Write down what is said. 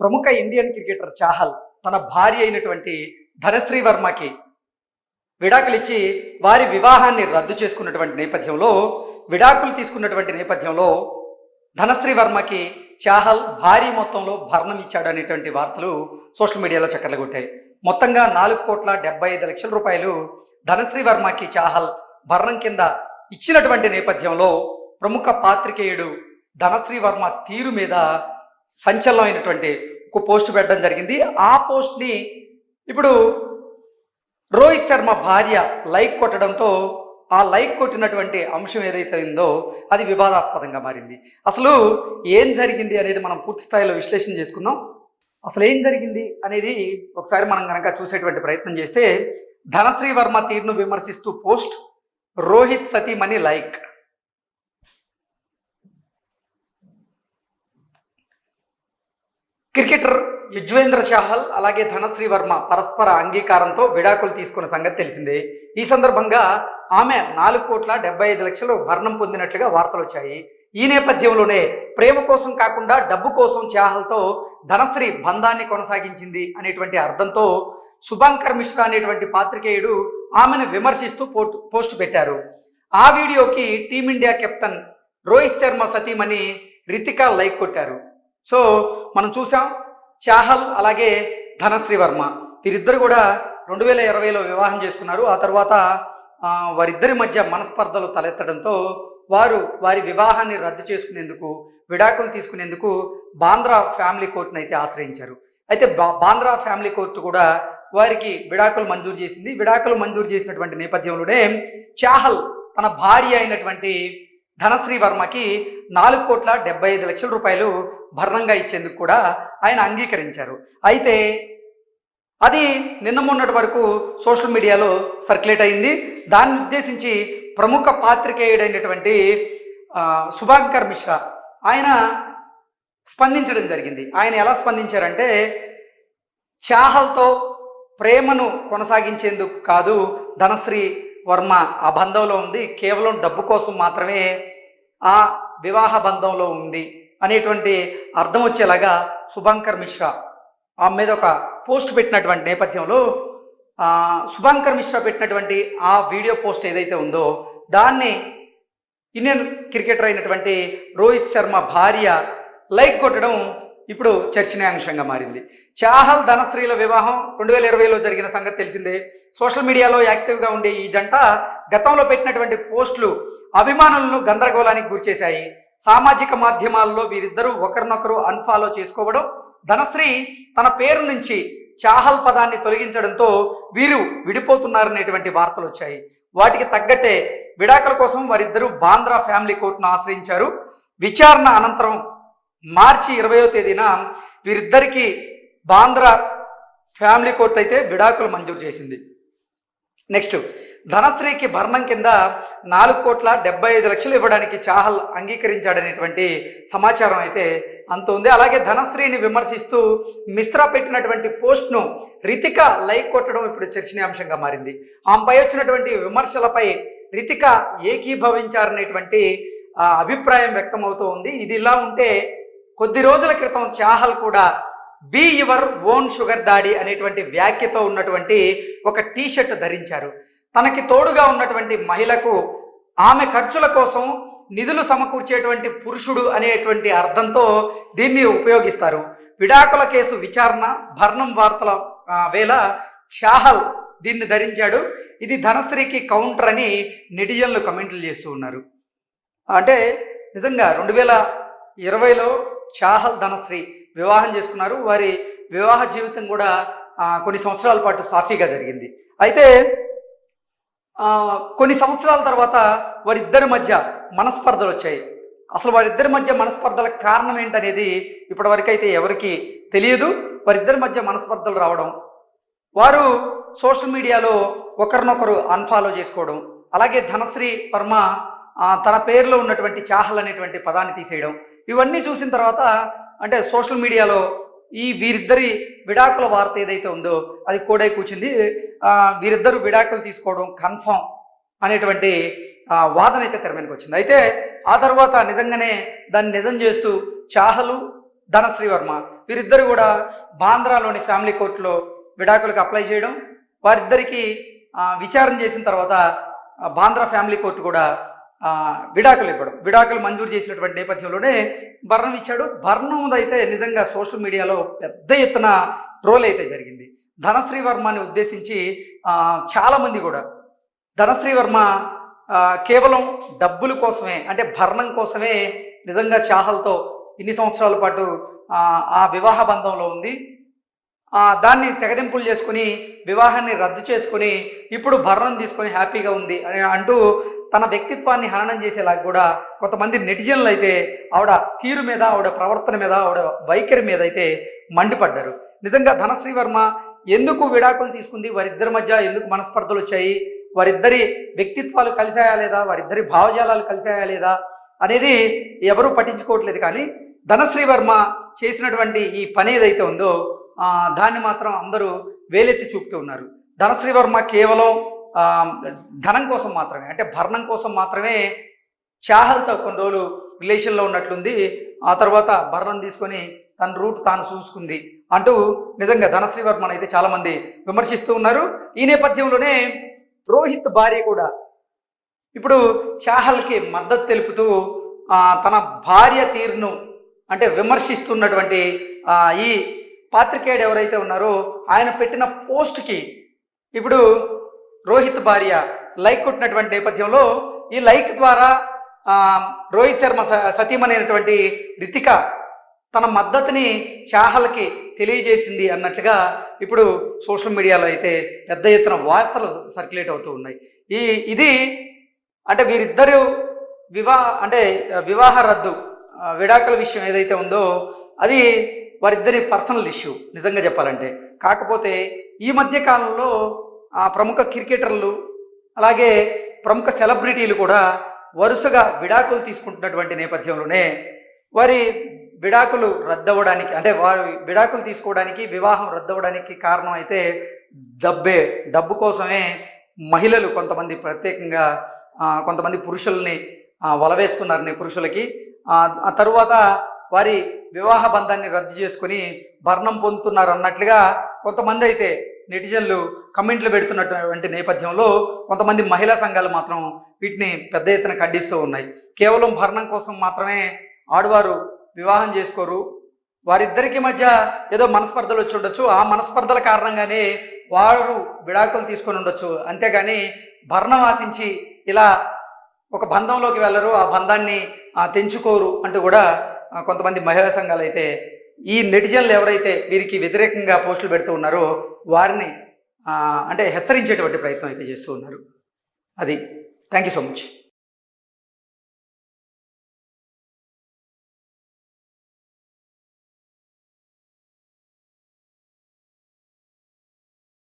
ప్రముఖ Indian cricketer Chahal తన భార్య అయినటువంటి ధనశ్రీ వర్మకి విడాకులు ఇచ్చి వారి వివాహాన్ని రద్దు చేసుకున్నటువంటి నేపథ్యంలో విడాకులు తీసుకున్నటువంటి నేపథ్యంలో ధనశ్రీ వర్మకి చాహల్ భారీ మొత్తంలో భరణం ఇచ్చాడు అనేటువంటి వార్తలు సోషల్ మీడియాలో చక్కర్లు కొట్టాయి మొత్తంగా నాలుగు కోట్ల డెబ్బై ఐదు లక్షల రూపాయలు ధనశ్రీ వర్మకి చాహల్ భరణం కింద ఇచ్చినటువంటి నేపథ్యంలో ప్రముఖ పాత్రికేయుడు ధనశ్రీ వర్మ తీరు మీద సంచలనమైనటువంటి ఒక పోస్ట్ పెట్టడం జరిగింది. ఆ పోస్ట్ని ఇప్పుడు రోహిత్ శర్మ భార్య లైక్ కొట్టడంతో ఆ లైక్ కొట్టినటువంటి అంశం ఏదైతే ఉందో అది వివాదాస్పదంగా మారింది. అసలు ఏం జరిగింది అనేది మనం పూర్తి స్థాయిలో విశ్లేషణ చేసుకుందాం. అసలు ఏం జరిగింది అనేది ఒకసారి మనం కనుక చూసేటువంటి ప్రయత్నం చేస్తే ధనశ్రీ వర్మ తీరును విమర్శిస్తూ పోస్ట్ రోహిత్ సతీమణి లైక్. క్రికెటర్ యుజ్వేంద్ర చాహల్ అలాగే ధనశ్రీ వర్మ పరస్పర అంగీకారంతో విడాకులు తీసుకున్న సంగతి తెలిసిందే. ఈ సందర్భంగా ఆమె నాలుగు కోట్ల డెబ్బై ఐదు లక్షలు భరణం పొందినట్లుగా వార్తలు వచ్చాయి. ఈ నేపథ్యంలోనే ప్రేమ కోసం కాకుండా డబ్బు కోసం చాహల్తో ధనశ్రీ బంధాన్ని కొనసాగించింది అనేటువంటి అర్థంతో శుభాంకర్ మిశ్రా అనేటువంటి పాత్రికేయుడు ఆమెను విమర్శిస్తూ పోస్ట్ పోస్ట్ పెట్టారు. ఆ వీడియోకి టీమిండియా కెప్టెన్ రోహిత్ శర్మ సతీమణి రితికా లైక్ కొట్టారు. సో మనం చూసాం చాహల్ అలాగే ధనశ్రీ వర్మ. వీరిద్దరు కూడా రెండు వేల ఇరవైలో వివాహం చేసుకున్నారు. ఆ తర్వాత వారిద్దరి మధ్య మనస్పర్ధలు తలెత్తడంతో వారు వారి వివాహాన్ని రద్దు చేసుకునేందుకు విడాకులు తీసుకునేందుకు బాంద్రా ఫ్యామిలీ కోర్టును అయితే ఆశ్రయించారు. అయితే బా- బాంద్రా ఫ్యామిలీ కోర్టు కూడా వారికి విడాకులు మంజూరు చేసింది. విడాకులు మంజూరు చేసినటువంటి నేపథ్యంలోనే చాహల్ తన భార్య అయినటువంటి ధనశ్రీ వర్మకి నాలుగు కోట్ల డెబ్బై ఐదు లక్షల రూపాయలు భరణంగా ఇచ్చేందుకు కూడా ఆయన అంగీకరించారు. అయితే అది నిన్న మొన్నటి వరకు సోషల్ మీడియాలో సర్క్యులేట్ అయింది. దాన్ని ఉద్దేశించి ప్రముఖ పాత్రికేయుడైనటువంటి సుభాంకర్ శుభాంకర్ మిశ్రా ఆయన స్పందించడం జరిగింది. ఆయన ఎలా స్పందించారంటే చాహల్తో ప్రేమను కొనసాగించేందుకు కాదు ధనశ్రీ వర్మ ఆ బంధంలో ఉంది. కేవలం డబ్బు కోసం మాత్రమే ఆ వివాహ బంధంలో ఉంది. అనేటువంటి అర్థం వచ్చేలాగా శుభంకర్ మిశ్రా ఆ మీద ఒక పోస్ట్ పెట్టినటువంటి నేపథ్యంలో శుభంకర్ మిశ్రా పెట్టినటువంటి ఆ వీడియో పోస్ట్ ఏదైతే ఉందో దాన్ని ఇండియన్ క్రికెటర్ అయినటువంటి రోహిత్ శర్మ భార్య లైక్ కొట్టడం ఇప్పుడు చర్చనీయాంశంగా మారింది. చాహల్ ధనశ్రీల వివాహం రెండు వేల ఇరవైలో జరిగిన సంగతి తెలిసిందే. సోషల్ మీడియాలో యాక్టివ్గా ఉండే ఈ జంట గతంలో పెట్టినటువంటి పోస్టులు అభిమానులను గందరగోళానికి గురిచేశాయి. సామాజిక మాధ్యమాల్లో వీరిద్దరూ ఒకరినొకరు అన్ఫాలో చేసుకోవడం ధనశ్రీ తన పేరు నుంచి చాహల్ పదాన్ని తొలగించడంతో వీరు విడిపోతున్నారనేటువంటి వార్తలు వచ్చాయి. వాటికి తగ్గట్టే విడాకుల కోసం వారిద్దరూ బాంద్రా ఫ్యామిలీ కోర్టును ఆశ్రయించారు. విచారణ అనంతరం మార్చి ఇరవయో తేదీన వీరిద్దరికీ బాంద్రా ఫ్యామిలీ కోర్టు అయితే విడాకులు మంజూరు చేసింది. నెక్స్ట్ ధనశ్రీకి భరణం కింద నాలుగు కోట్ల డెబ్బై ఐదు లక్షలు ఇవ్వడానికి చాహల్ అంగీకరించాడనేటువంటి సమాచారం అయితే అంత ఉంది. అలాగే ధనశ్రీని విమర్శిస్తూ మిశ్రా పెట్టినటువంటి పోస్ట్ను రితిక లైక్ కొట్టడం ఇప్పుడు చర్చనీయాంశంగా మారింది. ఆమెపై వచ్చినటువంటి విమర్శలపై రితిక ఏకీభవించారనేటువంటి అభిప్రాయం వ్యక్తమవుతూ ఉంది. ఇది ఇలా ఉంటే కొద్ది రోజుల క్రితం చాహల్ కూడా be your own sugar daddy అనేటువంటి వ్యాఖ్యతో ఉన్నటువంటి ఒక టీ షర్ట్ ధరించారు. తనకి తోడుగా ఉన్నటువంటి మహిళకు ఆమె ఖర్చుల కోసం నిధులు సమకూర్చేటువంటి పురుషుడు అనేటువంటి అర్థంతో దీన్ని ఉపయోగిస్తారు. విడాకుల కేసు విచారణ భర్ణం వార్తల వేళ షాహల్ దీన్ని ధరించాడు. ఇది ధనశ్రీకి కౌంటర్ అని నెటిజన్లు కమెంట్లు చేస్తూ ఉన్నారు. అంటే నిజంగా రెండు వేల ఇరవైలో చాహల్ ధనశ్రీ వివాహం చేసుకున్నారు. వారి వివాహ జీవితం కూడా కొన్ని సంవత్సరాల పాటు సాఫీగా జరిగింది. అయితే కొన్ని సంవత్సరాల తర్వాత వారిద్దరి మధ్య మనస్పర్ధలు వచ్చాయి. అసలు వారిద్దరి మధ్య మనస్పర్ధలకు కారణం ఏంటనేది ఇప్పటివరకైతే ఎవరికి తెలియదు. వారిద్దరి మధ్య మనస్పర్ధలు రావడం వారు సోషల్ మీడియాలో ఒకరినొకరు అన్ఫాలో చేసుకోవడం అలాగే ధనశ్రీ వర్మ తన పేరులో ఉన్నటువంటి చాహల్ అనేటువంటి పదాన్ని తీసేయడం ఇవన్నీ చూసిన తర్వాత అంటే సోషల్ మీడియాలో ఈ వీరిద్దరి విడాకుల వార్త ఏదైతే ఉందో అది కోడై కూర్చుంది. వీరిద్దరు విడాకులు తీసుకోవడం కన్ఫామ్ అనేటువంటి వాదన అయితే తెర వచ్చింది. అయితే ఆ తర్వాత నిజంగానే దాన్ని నిజం చేస్తూ చాహలు ధనశ్రీ వర్మ వీరిద్దరు కూడా బాంద్రాలోని ఫ్యామిలీ కోర్టులో విడాకులకు అప్లై చేయడం వారిద్దరికీ విచారణ చేసిన తర్వాత బాంద్రా ఫ్యామిలీ కోర్టు కూడా విడాకులు ఇవ్వడం. విడాకులు మంజూరు చేసినటువంటి నేపథ్యంలోనే భరణం ఇచ్చాడు. భరణం అయితే నిజంగా సోషల్ మీడియాలో పెద్ద ఎత్తున ట్రోల్ అయితే జరిగింది. ధనశ్రీ వర్మని ఉద్దేశించి చాలామంది కూడా ధనశ్రీ వర్మ కేవలం డబ్బుల కోసమే అంటే భరణం కోసమే నిజంగా చాహల్తో ఇన్ని సంవత్సరాల పాటు ఆ, వివాహ బంధంలో ఉంది. దాన్ని తెగదింపులు చేసుకుని వివాహాన్ని రద్దు చేసుకుని ఇప్పుడు భరణం తీసుకొని హ్యాపీగా ఉంది అని అంటూ తన వ్యక్తిత్వాన్ని హననం చేసేలాగా కూడా కొంతమంది నెటిజన్లు అయితే ఆవిడ తీరు మీద ఆవిడ ప్రవర్తన మీద ఆవిడ వైఖరి మీద అయితే మండిపడ్డారు. నిజంగా ధనశ్రీ వర్మ ఎందుకు విడాకులు తీసుకుంది? వారిద్దరి మధ్య ఎందుకు మనస్పర్ధలు వచ్చాయి? వారిద్దరి వ్యక్తిత్వాలు కలిసాయా లేదా? వారిద్దరి భావజాలాలు కలిసాయా లేదా? అనేది ఎవరూ పట్టించుకోవట్లేదు కానీ ధనశ్రీ వర్మ చేసినటువంటి ఈ పని ఏదైతే ఉందో దాన్ని మాత్రం అందరూ వేలెత్తి చూపుతూ ఉన్నారు. ధనశ్రీ వర్మ కేవలం ధనం కోసం మాత్రమే అంటే భరణం కోసం మాత్రమే చాహల్తో కొన్ని రోజులు రిలేషన్లో ఉన్నట్లుంది. ఆ తర్వాత భరణం తీసుకొని తన రూట్ తాను చూసుకుంది అంటూ నిజంగా ధనశ్రీ వర్మను అయితే చాలామంది విమర్శిస్తూ ఉన్నారు. ఈ నేపథ్యంలోనే రోహిత్ భార్య కూడా ఇప్పుడు చాహల్కి మద్దతు తెలుపుతూ తన భార్య తీరును అంటే విమర్శిస్తున్నటువంటి ఈ పాత్రికేయుడు ఎవరైతే ఉన్నారో ఆయన పెట్టిన పోస్ట్కి ఇప్పుడు రోహిత్ భార్య లైక్ కొట్టినటువంటి నేపథ్యంలో ఈ లైక్ ద్వారా రోహిత్ శర్మ స- రితిక తన మద్దతుని చాహల్కి తెలియజేసింది అన్నట్లుగా ఇప్పుడు సోషల్ మీడియాలో అయితే పెద్ద ఎత్తున వార్తలు సర్క్యులేట్ అవుతూ ఉన్నాయి. ఈ ఇది అంటే వీరిద్దరూ వివాహ అంటే వివాహ రద్దు విడాకుల విషయం ఏదైతే ఉందో అది వారిద్దరి పర్సనల్ ఇష్యూ నిజంగా చెప్పాలంటే. కాకపోతే ఈ మధ్య కాలంలో ఆ ప్రముఖ క్రికెటర్లు అలాగే ప్రముఖ సెలబ్రిటీలు కూడా వరుసగా విడాకులు తీసుకుంటున్నటువంటి నేపథ్యంలోనే వారి విడాకులు రద్దవడానికి అంటే వారి విడాకులు తీసుకోవడానికి వివాహం రద్దవడానికి కారణం అయితే డబ్బే డబ్బు కోసమే మహిళలు కొంతమంది ప్రత్యేకంగా కొంతమంది పురుషుల్ని వలవేస్తున్నారని పురుషులకి. ఆ తరువాత వారి వివాహ బంధాన్ని రద్దు చేసుకుని భరణం పొందుతున్నారు అన్నట్లుగా కొంతమంది అయితే నెటిజన్లు కమెంట్లు పెడుతున్నటువంటి నేపథ్యంలో కొంతమంది మహిళా సంఘాలు మాత్రం వీటిని పెద్ద ఎత్తున ఖండిస్తూ ఉన్నాయి. కేవలం భరణం కోసం మాత్రమే ఆడవారు వివాహం చేసుకోరు. వారిద్దరికి మధ్య ఏదో మనస్పర్ధలు వచ్చి ఉండొచ్చు. ఆ మనస్పర్ధల కారణంగానే వారు విడాకులు తీసుకొని ఉండొచ్చు. అంతేగాని భరణం ఆశించి ఇలా ఒక బంధంలోకి వెళ్ళరు. ఆ బంధాన్ని తెంచుకోరు అంటూ కూడా కొంతమంది మహిళా సంఘాలు అయితే ఈ నెటిజన్లు ఎవరైతే వీరికి వ్యతిరేకంగా పోస్టులు పెడుతూ ఉన్నారో వారిని అంటే హెచ్చరించేటువంటి ప్రయత్నం అయితే చేస్తూ ఉన్నారు. అది. Thank you so much.